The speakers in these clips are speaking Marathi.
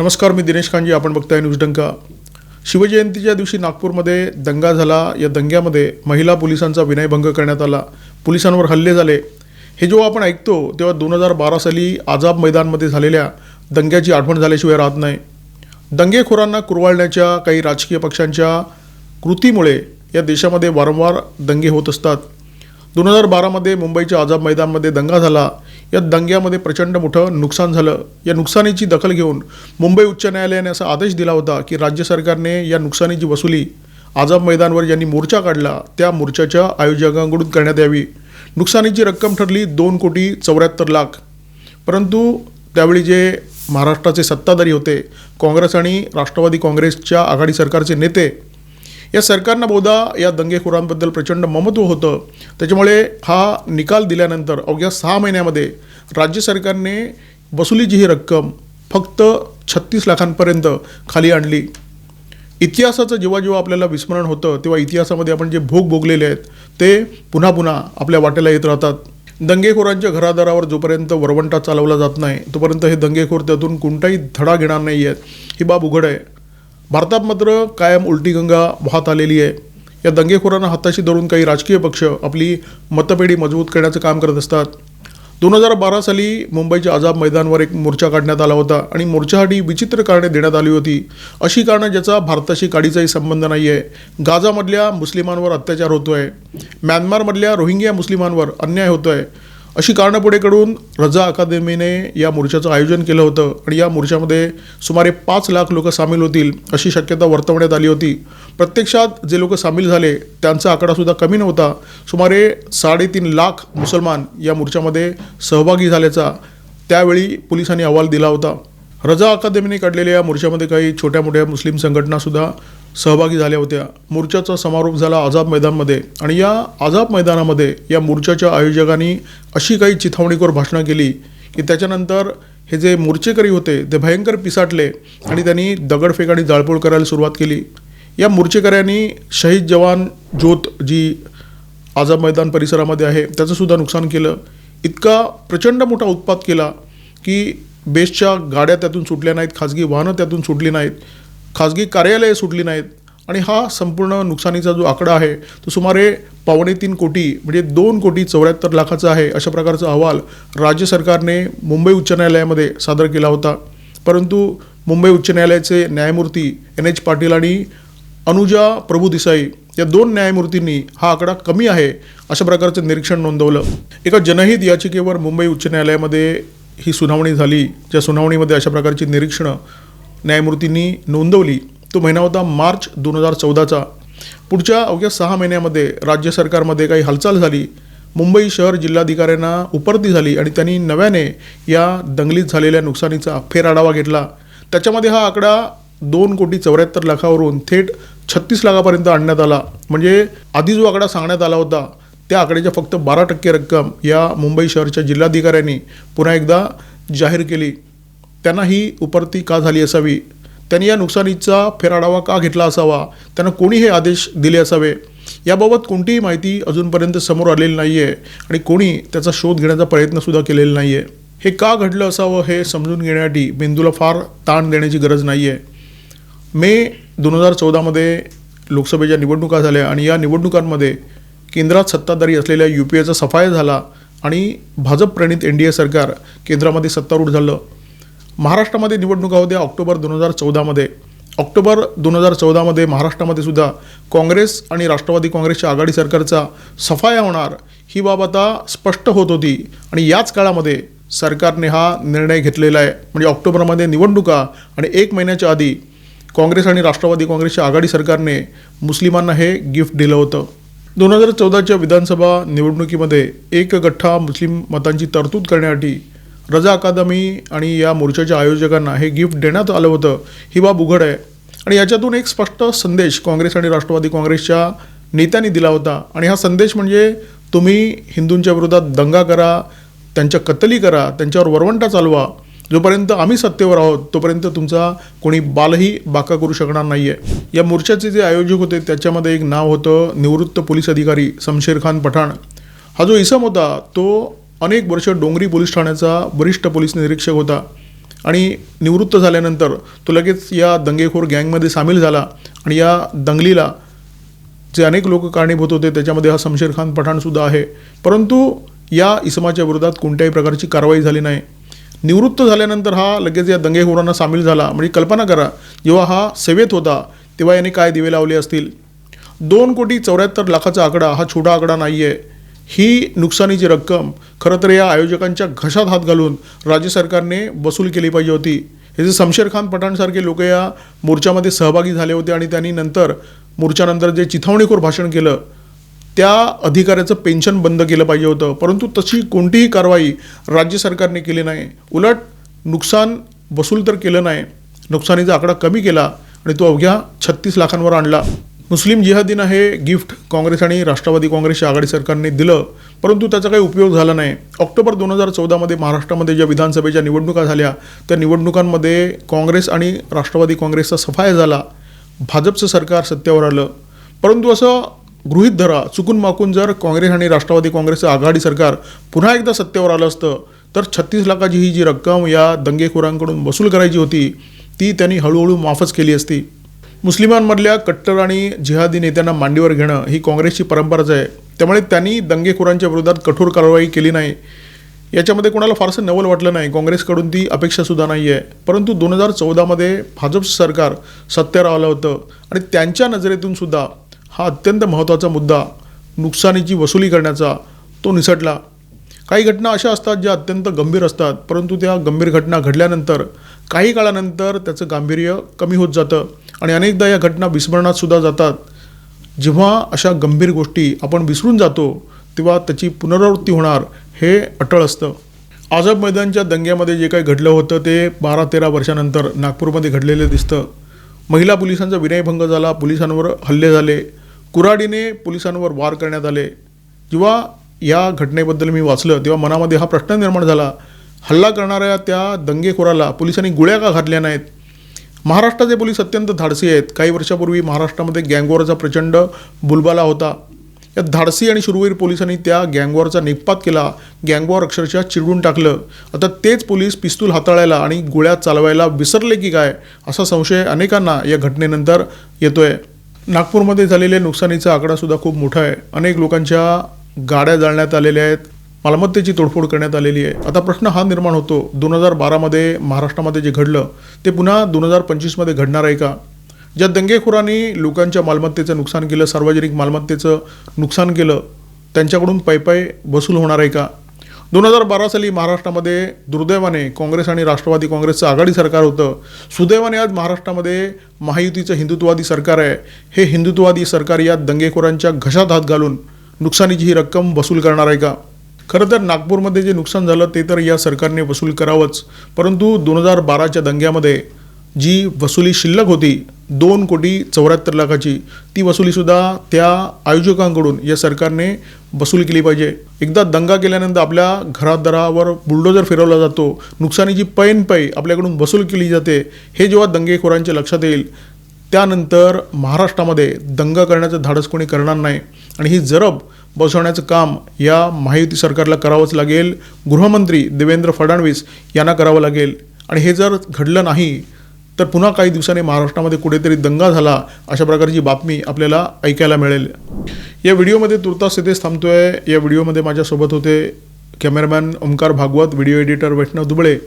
नमस्कार मी दिनेश कांजी आपण बघताय न्यूज डंका. शिवजयंतीच्या दिवशी नागपूरमध्ये दंगा झाला. या दंग्यामध्ये महिला पोलिसांचा विनयभंग करण्यात आला. पोलिसांवर हल्ले झाले. हे जेव्हा आपण ऐकतो तेव्हा दोन हजार बारा साली आझाब मैदानमध्ये झालेल्या दंग्याची आठवण झाल्याशिवाय राहत नाही. दंगेखोरांना कुरवाळण्याच्या काही राजकीय पक्षांच्या कृतीमुळे या देशामध्ये वारंवार दंगे होत असतात. दोन हजार बारामध्ये मुंबईच्या आझाब मैदानमध्ये दंगा झाला. या दंग्यामध्ये प्रचंड मोठं नुकसान झालं. या नुकसानीची दखल घेऊन मुंबई उच्च न्यायालयाने असा आदेश दिला होता की राज्य सरकारने या नुकसानीची वसुली आझाद मैदानवर ज्यांनी मोर्चा काढला त्या मोर्चाच्या आयोजकांकडून करण्यात यावी. नुकसानीची रक्कम ठरली दोन कोटी चौऱ्याहत्तर लाख. परंतु त्यावेळी जे महाराष्ट्राचे सत्ताधारी होते काँग्रेस आणि राष्ट्रवादी काँग्रेसच्या आघाडी सरकारचे नेते या सरकारनं बहुधा या दंगेखोरांबद्दल प्रचंड ममत्व होतं. त्याच्यामुळे हा निकाल दिल्यानंतर अवघ्या सहा महिन्यामध्ये राज्य सरकारने वसुलीची ही रक्कम फक्त छत्तीस लाखांपर्यंत खाली आणली. इतिहासाचं जेव्हा जेव्हा आपल्याला विस्मरण होतं तेव्हा इतिहासामध्ये आपण जे भोग भोगलेले आहेत ते पुन्हा पुन्हा आपल्या वाटेला येत राहतात. दंगेखोरांच्या घरादारावर जोपर्यंत वरवंटा चालवला जात नाही तोपर्यंत हे दंगेखोर त्यातून कोणताही धडा घेणार नाही आहेत ही बाब उघड आहे. भारतात मात्र कायम उलटी गंगा वाहत आलेली आहे. या दंगेखोरांना हाताशी धरून काही राजकीय पक्ष आपली मतपेढी मजबूत करण्याचं काम करत असतात. दोन हजार बारा साली मुंबईच्या आझाद मैदानवर एक मोर्चा काढण्यात आला होता आणि मोर्चासाठी विचित्र कारणे देण्यात आली होती. अशी कारणं ज्याचा भारताशी काडीचाही संबंध नाही आहे गाझामधल्या मुस्लिमांवर अत्याचार होतो आहे म्यानमारमधल्या रोहिंग्या मुस्लिमांवर अन्याय होतो आहे अशी कारणं पुढे कडून रजा अकादमीने या मोर्चाचं आयोजन केलं होतं आणि या मोर्चामध्ये सुमारे पाच लाख लोक सामील होतील अशी शक्यता वर्तवण्यात आली होती. प्रत्यक्षात जे लोक सामील झाले त्यांचा आकडासुद्धा कमी नव्हता. सुमारे साडेतीन लाख मुसलमान या मोर्चामध्ये सहभागी झाल्याचा त्यावेळी पोलिसांनी अहवाल दिला होता. रजा अकादमीने काढलेल्या या मोर्चामध्ये काही छोट्या मोठ्या मुस्लिम संघटनासुद्धा सहभागी झाल्या होत्या. मोर्चाचा समारोप झाला आझाद मैदानमध्ये आणि या आझाद मैदानामध्ये या मोर्चाच्या आयोजकांनी अशी काही चिथावणीखोर भाषणं केली की त्याच्यानंतर हे जे मोर्चेकरी होते ते भयंकर पिसाटले आणि त्यांनी दगडफेक आणि जाळपोळ करायला सुरुवात केली. या मोर्चेकऱ्यांनी शहीद जवान ज्योत जी आझाद मैदान परिसरामध्ये आहे त्याचंसुद्धा नुकसान केलं. इतका प्रचंड मोठा उत्पात केला की बेस्टच्या गाड्या त्यातून सुटल्या नाहीत खाजगी वाहनं त्यातून सुटली नाहीत. खाजगी कार्यालये सुटली नाहीत. आणि हा संपूर्ण नुकसानीचा जो आकडा आहे तो सुमारे पावणे तीन कोटी म्हणजे दोन कोटी चौऱ्याहत्तर लाखाचा आहे अशा प्रकारचा अहवाल राज्य सरकारने मुंबई उच्च न्यायालयामध्ये सादर केला होता. परंतु मुंबई उच्च न्यायालयाचे न्यायमूर्ती एन एच पाटील आणि अनुजा प्रभू देसाई या दोन न्यायमूर्तींनी हा आकडा कमी आहे अशा प्रकारचं निरीक्षण नोंदवलं. एका जनहित याचिकेवर मुंबई उच्च न्यायालयामध्ये ही सुनावणी झाली ज्या सुनावणीमध्ये अशा प्रकारची निरीक्षणं न्यायमूर्तींनी नोंदवली. तो महिना होता मार्च दोन हजार चौदाचा. पुढच्या अवघ्या सहा महिन्यामध्ये राज्य सरकारमध्ये काही हालचाल झाली. मुंबई शहर जिल्हाधिकाऱ्यांना उपरती झाली आणि त्यांनी नव्याने या दंगलीत झालेल्या नुकसानीचा फेरआढावा घेतला. त्याच्यामध्ये हा आकडा दोन कोटी चौऱ्याहत्तर लाखावरून थेट छत्तीस लाखापर्यंत आणण्यात आला. म्हणजे आधी जो आकडा सांगण्यात आला होता त्या आकड्याच्या फक्त बारा टक्के रक्कम या मुंबई शहरच्या जिल्हाधिकाऱ्यांनी पुन्हा एकदा जाहीर केली. त्यांना ही उपरती का झाली असावी? त्यांनी या नुकसानीचा फेराडावा का घेतला असावा? त्यांना कोणी हे आदेश दिले असावे? याबाबत कोणतीही माहिती अजूनपर्यंत समोर आलेली नाही आहे आणि कोणी त्याचा शोध घेण्याचा प्रयत्नसुद्धा केलेला नाही आहे हे का घडलं असावं हे समजून घेण्यासाठी मेंदूला फार ताण देण्याची गरज नाही आहे मे दोन हजार चौदामध्ये लोकसभेच्या निवडणुका झाल्या आणि या निवडणुकांमध्ये केंद्रात सत्ताधारी असलेल्या यू पी एचा सफाया झाला आणि भाजप प्रणित एन डी ए सरकार केंद्रामध्ये सत्तारूढ झालं. महाराष्ट्रामध्ये निवडणुका होत्या ऑक्टोबर दोन हजार चौदामध्ये. ऑक्टोबर दोन हजार चौदामध्ये महाराष्ट्रामध्ये सुद्धा काँग्रेस आणि राष्ट्रवादी काँग्रेसच्या आघाडी सरकारचा सफाया होणार ही बाब आता स्पष्ट होत होती. आणि याच काळामध्ये सरकारने हा निर्णय घेतलेला आहे. म्हणजे ऑक्टोबरमध्ये निवडणुका आणि एक महिन्याच्या आधी काँग्रेस आणि राष्ट्रवादी काँग्रेसच्या आघाडी सरकारने मुस्लिमांना हे गिफ्ट दिलं होतं. दोन हजार चौदाच्या विधानसभा निवडणुकीमध्ये एक गठ्ठा मुस्लिम मतांची तरतूद करण्यासाठी रजा अकादमी आणि या मोर्चाच्या आयोजकांना हे गिफ्ट देण्यात आलं होतं. ही बाब उघड आहे. आणि याच्यातून एक स्पष्ट संदेश काँग्रेस आणि राष्ट्रवादी काँग्रेसच्या नेत्यांनी दिला होता. आणि हा संदेश म्हणजे तुम्ही हिंदूंच्या विरोधात दंगा करा त्यांच्या कत्तली करा त्यांच्यावर वरवंटा चालवा. जोपर्यंत आम्ही सत्तेवर आहोत तोपर्यंत तुमचा कोणी बालही बाका करू शकणार नाही आहे या मोर्चाचे जे आयोजक होते त्याच्यामध्ये एक नाव होतं निवृत्त पोलीस अधिकारी शमशेर खान पठाण. हा जो इसम होता तो अनेक वर्ष डोंगरी पोलीस ठाण्याचा वरिष्ठ पोलीस निरीक्षक होता. आणि निवृत्त झाल्यानंतर तो लगेच या दंगेखोर गँगमध्ये सामील झाला आणि या दंगलीला जे अनेक लोक कारणीभूत होते त्याच्यामध्ये हा शमशेर खान पठाणसुद्धा आहे. परंतु या इसमाच्या विरोधात कोणत्याही प्रकारची कारवाई झाली नाही. निवृत्त झाल्यानंतर हा लगेच या दंगेखोरांना सामील झाला. म्हणजे कल्पना करा जेव्हा हा सेवेत होता तेव्हा याने काय दिवे लावले असतील? दोन कोटी चौऱ्याहत्तर लाखाचा आकडा हा छोटा आकडा नाही आहे ही नुकसानीची रक्कम खरं तर या आयोजकांच्या घशात हात घालून राज्य सरकारने वसूल केली पाहिजे होती. हे जे शमशेर खान पठाणसारखे लोक या मोर्चामध्ये सहभागी झाले होते आणि त्यांनी नंतर मोर्चानंतर जे चिथावणीखोर भाषण केलं त्या अधिकाऱ्याचं पेन्शन बंद केलं पाहिजे होतं. परंतु तशी कोणतीही कारवाई राज्य सरकारने केली नाही. उलट नुकसान वसूल तर केलं नाही. नुकसानीचा आकडा कमी केला आणि तो अवघ्या छत्तीस लाखांवर आणला. मुस्लिम जिहादीनं हे गिफ्ट काँग्रेस आणि राष्ट्रवादी काँग्रेसच्या आघाडी सरकारने दिलं परंतु त्याचा काही उपयोग झाला नाही. ऑक्टोबर दोन हजार चौदामध्ये महाराष्ट्रामध्ये ज्या विधानसभेच्या निवडणुका झाल्या त्या निवडणुकांमध्ये काँग्रेस आणि राष्ट्रवादी काँग्रेसचा सफाया झाला. भाजपचं सरकार सत्तेवर आलं. परंतु असं गृहित धरा चुकून माकून जर काँग्रेस आणि राष्ट्रवादी काँग्रेसचं आघाडी सरकार पुन्हा एकदा सत्तेवर आलं असतं तर छत्तीस लाखाची ही जी रक्कम या दंगेखोरांकडून वसूल करायची होती ती त्यांनी हळूहळू माफच केली असती. मुस्लिमांमधल्या कट्टर आणि जिहादी नेत्यांना मांडीवर घेणं ही काँग्रेसची परंपराच आहे. त्यामुळे त्यांनी दंगेखोरांच्या विरोधात कठोर कारवाई केली नाही. याच्यामध्ये कोणाला फारसं नवल वाटलं नाही. काँग्रेसकडून ती अपेक्षासुद्धा नाही आहे परंतु दोन हजार चौदामध्ये भाजप सरकार सत्तेवर आलं होतं आणि त्यांच्या नजरेतून सुद्धा हा अत्यंत महत्त्वाचा मुद्दा नुकसानीची वसुली करण्याचा तो निसटला. काही घटना अशा असतात ज्या अत्यंत गंभीर असतात. परंतु त्या गंभीर घटना घडल्यानंतर काही काळानंतर त्याचं गांभीर्य कमी होत जातं. आणि अनेकदा या घटना विस्मरणात सुद्धा जातात. जेव्हा अशा गंभीर गोष्टी आपण विसरून जातो तेव्हा त्याची पुनरावृत्ती होणार हे अटळ असतं. आझाद मैदानच्या दंग्यामध्ये जे काही घडलं होतं ते बारा तेरा वर्षानंतर नागपूरमध्ये घडलेलं दिसतं. महिला पोलिसांचा विनयभंग झाला पोलिसांवर हल्ले झाले. कुऱ्हाडीने पोलिसांवर वार करण्यात आले. जेव्हा या घटनेबद्दल मी वाचलं तेव्हा मनामध्ये हा प्रश्न निर्माण झाला. हल्ला करणाऱ्या त्या दंगेखोराला पोलिसांनी गुळ्या का घातल्या नाहीत? महाराष्ट्राचे पोलीस अत्यंत धाडसी आहेत. काही वर्षापूर्वी महाराष्ट्रामध्ये गँगवॉरचा प्रचंड बुलबाला होता. या धाडसी आणि शुरवीर पोलिसांनी त्या गँगवॉरचा निपात केला. गँगवॉर अक्षरशः चिरडून टाकलं. आता तेच पोलीस पिस्तूल हाताळायला आणि गोळ्या चालवायला विसरले की काय असा संशय अनेकांना या घटनेनंतर येतोय. नागपूरमध्ये झालेल्या नुकसानीचा आकडासुद्धा खूप मोठा आहे. अनेक लोकांच्या गाड्या जाळण्यात आलेल्या आहेत. मालमत्तेची तोडफोड करण्यात आलेली आहे. आता प्रश्न हा निर्माण होतो दोन हजार बारामध्ये महाराष्ट्रामध्ये जे घडलं ते पुन्हा दोन हजार पंचवीसमध्ये घडणार आहे का? ज्या दंगेखोरांनी लोकांच्या मालमत्तेचं नुकसान केलं सार्वजनिक मालमत्तेचं नुकसान केलं त्यांच्याकडून पैपाय वसूल होणार आहे का? दोन हजार बारा साली महाराष्ट्रामध्ये दुर्दैवाने काँग्रेस आणि राष्ट्रवादी काँग्रेसचं आघाडी सरकार होतं. सुदैवाने आज महाराष्ट्रामध्ये महायुतीचं हिंदुत्ववादी सरकार आहे. हे हिंदुत्ववादी सरकार या दंगेखोरांच्या घशात हात घालून नुकसानीची ही रक्कम वसूल करणार आहे का? खरं तर नागपूरमध्ये जे नुकसान झालं ते तर या सरकारने वसूल करावंच. परंतु दोन हजार बाराच्या दंग्यामध्ये जी वसुली शिल्लक होती दोन कोटी चौऱ्याहत्तर लाखाची ती वसुलीसुद्धा त्या आयोजकांकडून या सरकारने वसूल केली पाहिजे. एकदा दंगा केल्यानंतर आपल्या घरादरावर बुलडोजर फिरवला जातो. नुकसानीची पैन पै आपल्याकडून वसूल केली जाते. हे जेव्हा दंगेखोरांच्या लक्षात येईल त्यानंतर महाराष्ट्रामध्ये दंगा करण्याचं धाडस कोणी करणार नाही. आणि ही जरब बसवण्याचं काम या महायुती सरकारला करावंच लागेल. गृहमंत्री देवेंद्र फडणवीस यांना करावं लागेल. आणि हे जर घडलं नाही तर पुन्हा काही दिवसांनी महाराष्ट्रामध्ये कुठेतरी दंगा झाला अशा प्रकारची बातमी आपल्याला ऐकायला मिळेल. या व्हिडिओमध्ये तुर्तास येथेच थांबतोय. या व्हिडिओमध्ये माझ्यासोबत होते cameraman Omkar Bhagwat video editor Vaishnav Dubale.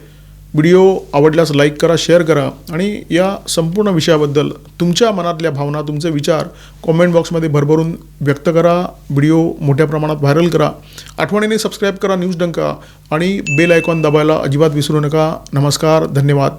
Video आवडल्यास लाईक करा शेअर करा आणि या संपूर्ण विषयाबद्दल तुमच्या मनातल्या भावना तुमचे विचार कॉमेंट बॉक्समध्ये भरभरून व्यक्त करा व्हिडिओ मोठ्या प्रमाणात व्हायरल करा. आठवणीने सबस्क्राईब करा न्यूज डंका आणि बेल आयकॉन दाबायला अजिबात विसरू नका. नमस्कार धन्यवाद.